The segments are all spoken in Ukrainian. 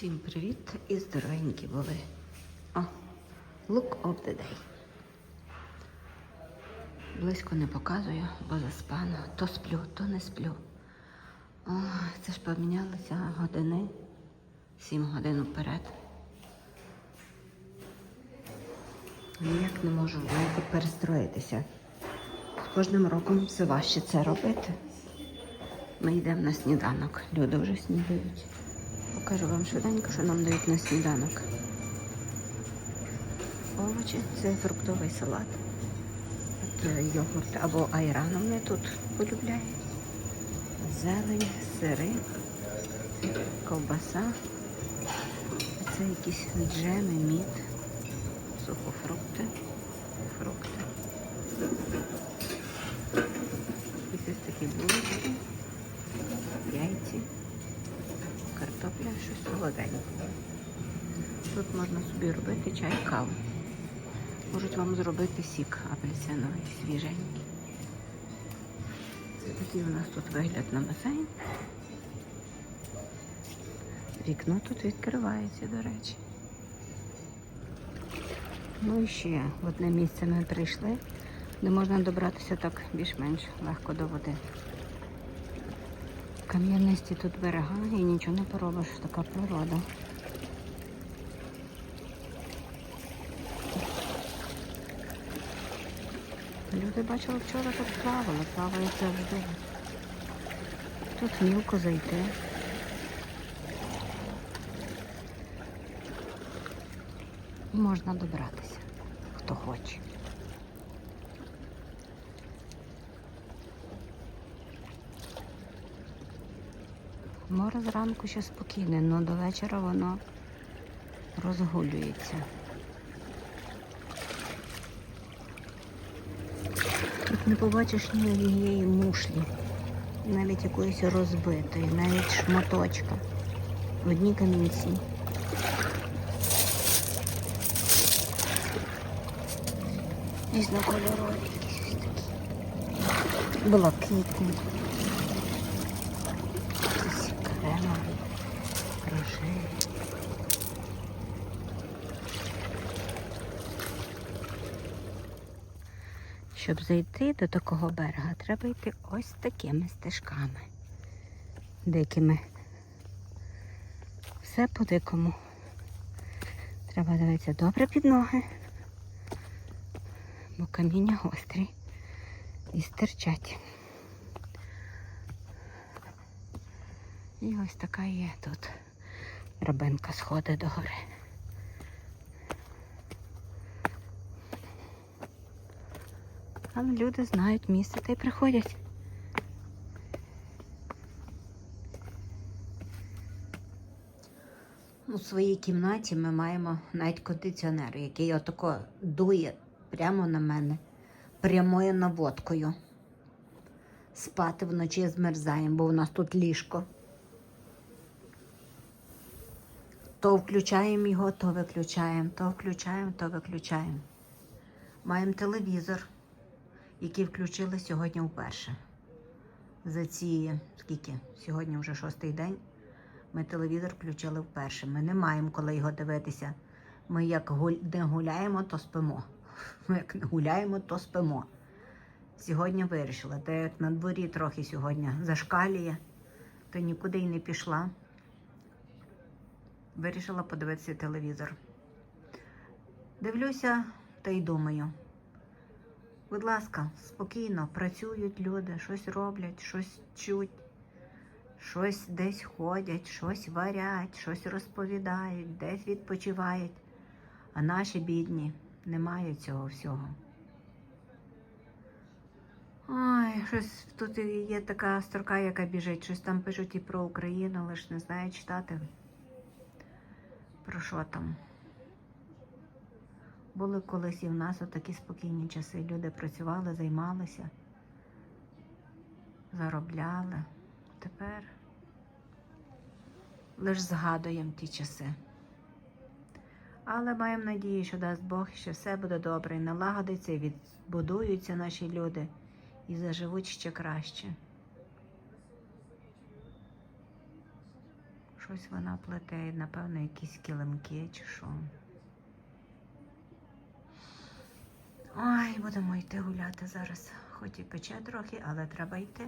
Всім привіт і здоровенькі були. О, look of the day. Близько не показую, бо заспана. То сплю, то не сплю. О, це ж помінялися години. Сім годин вперед. Ніяк не можу знаєте, перестроїтися. З кожним роком все важче це робити. Ми йдемо на сніданок. Люди вже снідають. Покажу вам швиденько, що нам дають на сніданок. Овочі це фруктовий салат. От, е, йогурт або айран вони тут полюбляють. Зелень, сири, ковбаса. Це якісь джеми, мід, сухофрукти, фрукти. Якісь такі булочки, яйці картопля, щось солоденьке. Тут можна собі робити чай, каву. Можуть вам зробити сік апельсиновий, свіженький. Це такий у нас тут вигляд на басейн. Вікно тут відкривається, до речі. Ну і ще в одне місце ми прийшли, де можна добратися так більш-менш легко до води. Кам'яності тут берега і нічого не поробиш, така природа. Люди бачили вчора тут плавали, плавають завжди. Тут мілко зайти. Можна добратися, хто хоче. Море зранку ще спокійне, але до вечора воно розгулюється. Тут не побачиш ні однієї мушлі, навіть якоїсь розбитої, навіть шматочка. Одні камінці. Різнокольорові якісь такі. Блакитні. Якісь кремові. Щоб зайти до такого берега, треба йти ось такими стежками. Дикими. Все по-дикому. Треба дивитися добре під ноги, бо каміння гострі і стирчать. І ось така є тут рабинка сходить до гори. Але люди знають місце та й приходять. У своїй кімнаті ми маємо навіть кондиціонер, який отако дує прямо на мене, прямою наводкою. Спати вночі змерзаємо, бо у нас тут ліжко. То включаємо його, то виключаємо, то включаємо, то виключаємо. Маємо телевізор, який включили сьогодні вперше. За ці скільки? Сьогодні вже шостий день. Ми телевізор включили вперше. Ми не маємо коли його дивитися. Ми як не гуляємо, то спимо. Ми як не гуляємо, то спимо. Сьогодні вирішила, та як на дворі трохи сьогодні зашкалює, то нікуди й не пішла. Вирішила подивитися телевізор. Дивлюся та й думаю. Будь ласка, спокійно, працюють люди, щось роблять, щось чуть, щось десь ходять, щось варять, щось розповідають, десь відпочивають. А наші бідні не мають цього всього. Ой, щось тут є така строка, яка біжить, щось там пишуть і про Україну, лише не знаю читати. Про що там? Були колись і в нас отакі спокійні часи. Люди працювали, займалися, заробляли. Тепер лише згадуємо ті часи. Але маємо надію, що дасть Бог, що все буде добре, і налагодиться, і відбудуються наші люди, і заживуть ще краще. Щось вона плете, напевно, якісь килимки чи що. Ой, будемо йти гуляти зараз. Хоч і пече трохи, але треба йти.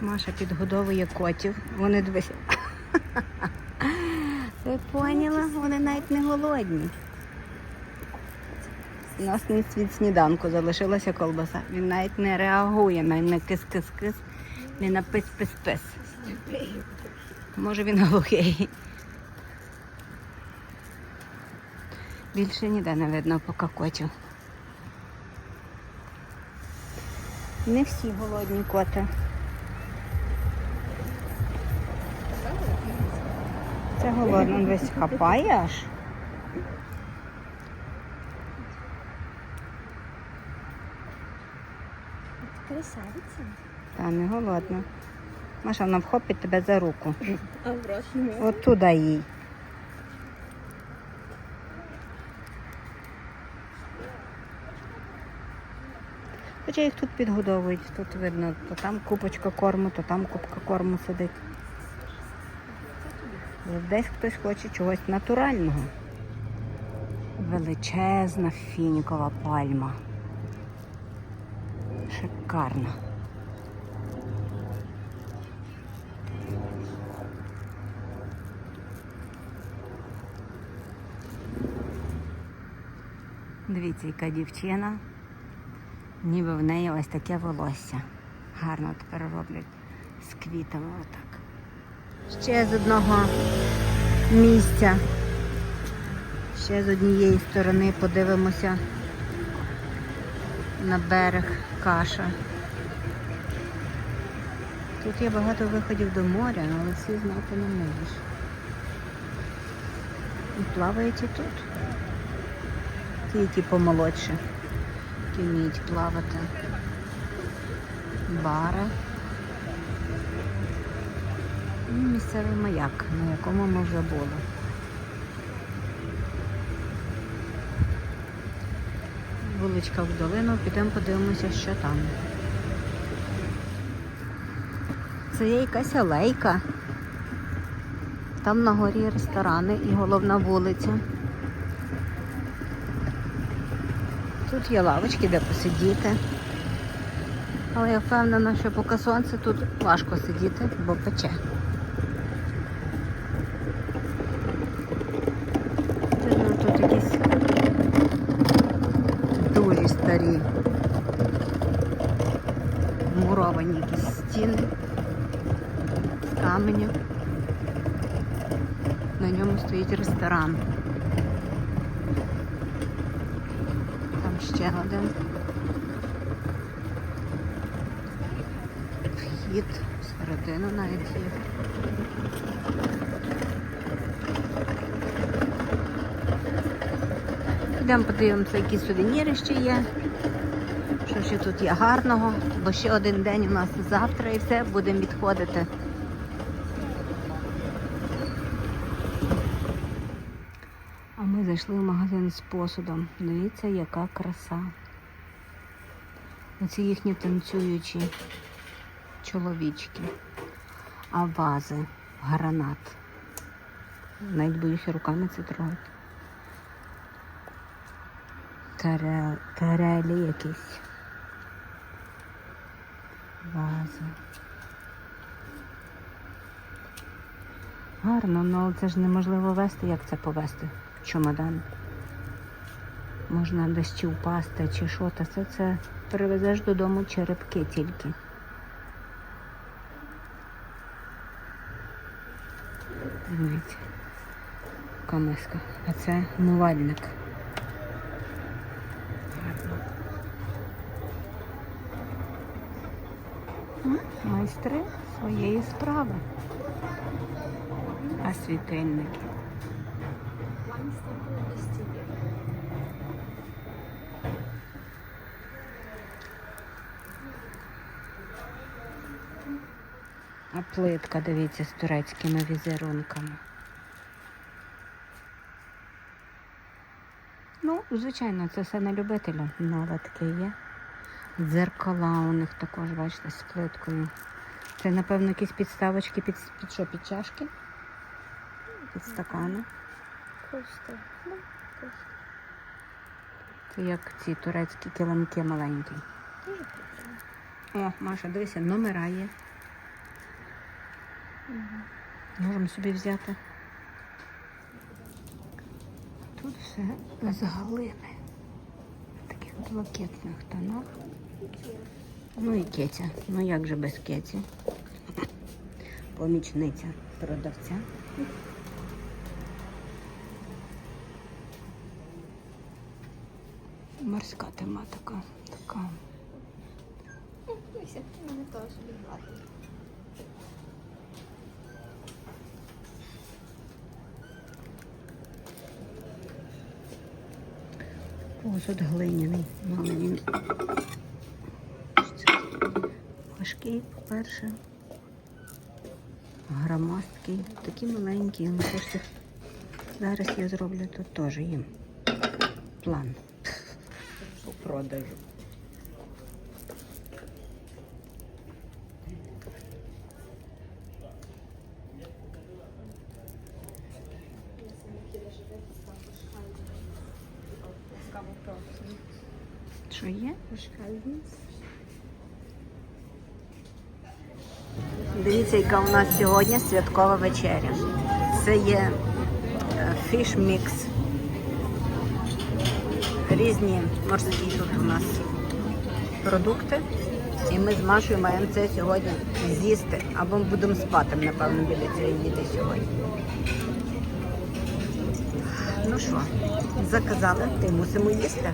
Маша підгодовує котів. Вони дивися. Ви поняла? Вони навіть не голодні. У нас від сніданку залишилася колбаса. Він навіть не реагує на кис-кис-кис, не на пис-пис-пис. Може він глухий. Більше ніде не видно поки котів. Не всі голодні коти. Це голодно десь хапає аж. Красавиця. Та не голодна. Маша, вона вхопить тебе за руку. От туди їй. Хоча їх тут підгодовують, тут видно, то там купочка корму, то там купка корму сидить. Десь хтось хоче чогось натурального. Величезна фінікова пальма. Шикарна. Дивіться, яка дівчина. Ніби в неї ось таке волосся. Гарно тепер роблять з квітами отак. Ще з одного місця. Ще з однієї сторони подивимося на берег каша. Тут є багато виходів до моря, але всі знати не можеш. І плавають і тут. Ті, які помолодші, які вміють плавати. Бари. І місцевий маяк, на якому ми вже були. Вуличка в долину, підемо подивимося, що там. Це є якась алейка. Там на горі ресторани і головна вулиця. Тут є лавочки, де посидіти. Але я впевнена, що поки сонце тут важко сидіти, бо пече. Тут, якісь дуже старі муровані якісь стіни з каменю. На ньому стоїть ресторан. Там ще один. Вхід всередину навіть є. Йдемо подивимося, які сувеніри ще є. Що ще тут є гарного, бо ще один день у нас завтра і все, будемо відходити. А ми зайшли в магазин з посудом. Дивіться, яка краса. Оці їхні танцюючі чоловічки. А вази, гранат. Навіть боюся руками це трогати. Таре- Тарелі якісь. Вази. Гарно, ну, але це ж неможливо вести. Як це повести? Чемодан. Можна чи впасти, чи що, та все це перевезеш додому черепки тільки. Дивіться. Яка миска. А це умивальник. Гарно. М, Майстри своєї справи. А світильники. А плитка, дивіться, з турецькими візерунками. Ну, звичайно, це все на любителя, таке є. Дзеркала у них також, бачите, з плиткою. Це, напевно, якісь підставочки під, під що, під чашки? Під стакани. Костер. Ну, костер. Це як ці турецькі килимки маленькі. Дуже прикольно. О, Маша, дивися, номера є. Можемо собі взяти. Тут все з галини. В таких блакитних тонах. Ну і кетя. Ну як же без кеті? Помічниця продавця. Морська тематика така. Дивися, мене теж багато. Посуд глиняний, Ну, але він важкий, по-перше. Громоздкий, такі маленькі, але. Зараз я зроблю тут теж їм план продажу. Що є? Дивіться, яка у нас сьогодні святкова вечеря. Це є фіш мікс. Різні морські тут у нас продукти. І ми з Машою маємо це сьогодні з'їсти. Або ми будемо спати, напевно, біля цієї їди сьогодні. Ну що, заказали, ти мусимо їсти.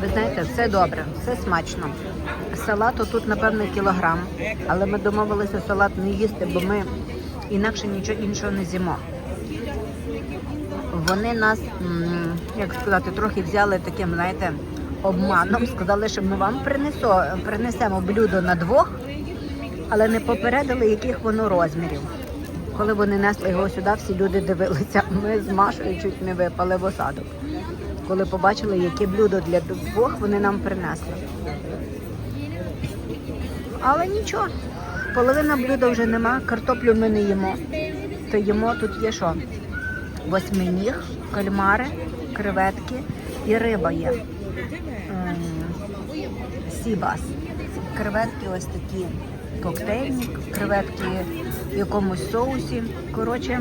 Ви знаєте, все добре, все смачно. Салату тут, напевно, кілограм, але ми домовилися салат не їсти, бо ми інакше нічого іншого не з'їмо. Вони нас, як сказати, трохи взяли таким, знаєте, обманом. Сказали, що ми вам принесо, принесемо блюдо на двох, але не попередили, яких воно розмірів. Коли вони несли його сюди, всі люди дивилися. Ми з Машою чуть не випали в осадок. Коли побачили, яке блюдо для двох вони нам принесли. Але нічого, половина блюда вже нема, картоплю ми не їмо. То їмо тут є що? Восьминіг, кальмари, креветки і риба є. Сібас. Креветки ось такі коктейльні, креветки в якомусь соусі. Коротше,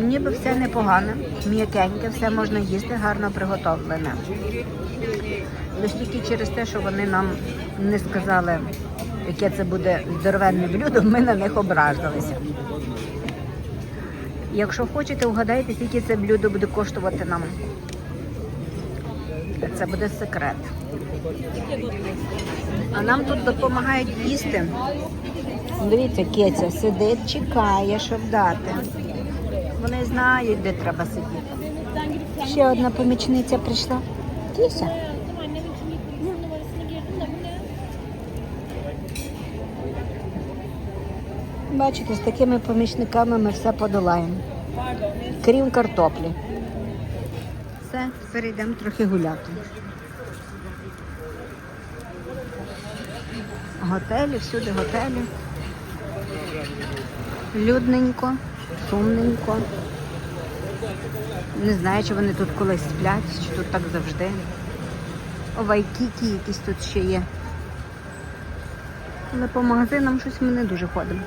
ніби все непогане, м'якеньке, все можна їсти, гарно приготовлене. Лише тільки через те, що вони нам не сказали, яке це буде здоровенне блюдо, ми на них образилися. Якщо хочете, угадайте, скільки це блюдо буде коштувати нам. Це буде секрет. А нам тут допомагають їсти. Дивіться, Кетя сидить, чекає, щоб дати. Вони знають, де треба сидіти. Ще одна помічниця прийшла. Кіся. Бачите, з такими помічниками ми все подолаємо. Крім картоплі. Все, тепер йдемо трохи гуляти. Готелі, всюди готелі. Людненько, шумненько. Не знаю, чи вони тут колись сплять, чи тут так завжди. Вайкікі якісь тут ще є. Але по магазинам щось ми не дуже ходимо.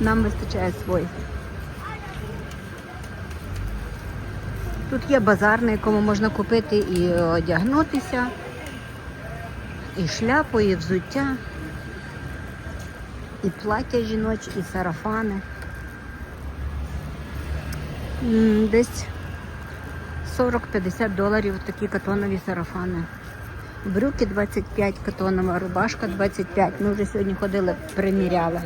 Нам вистачає своїх. Тут є базар, на якому можна купити і одягнутися, і шляпу, і взуття, і плаття жіночі, і сарафани. Десь 40-50 доларів такі катонові сарафани. Брюки 25 катонова, рубашка 25. Ми вже сьогодні ходили, приміряли.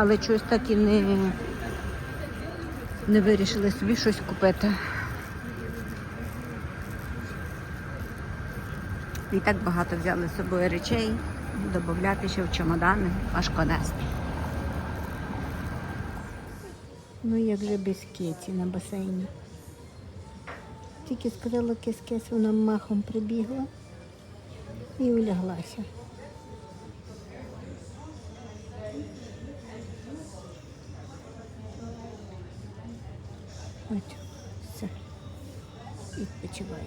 Але щось так і не, не вирішили собі щось купити. І так багато взяли з собою речей, додати ще в чемодани, важко нести. Ну як же без Кеті на басейні. Тільки сказала кис-кис, вона махом прибігла і уляглася. От, все. Відпочиває.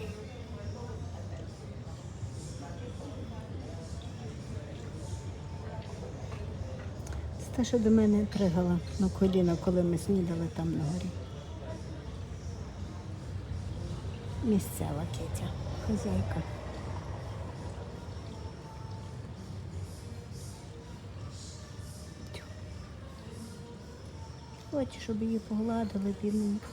Те, що до мене пригала на коліно, коли ми снідали там на горі. Місцева китя, хазяйка. Хочу, щоб її погладили бідненько.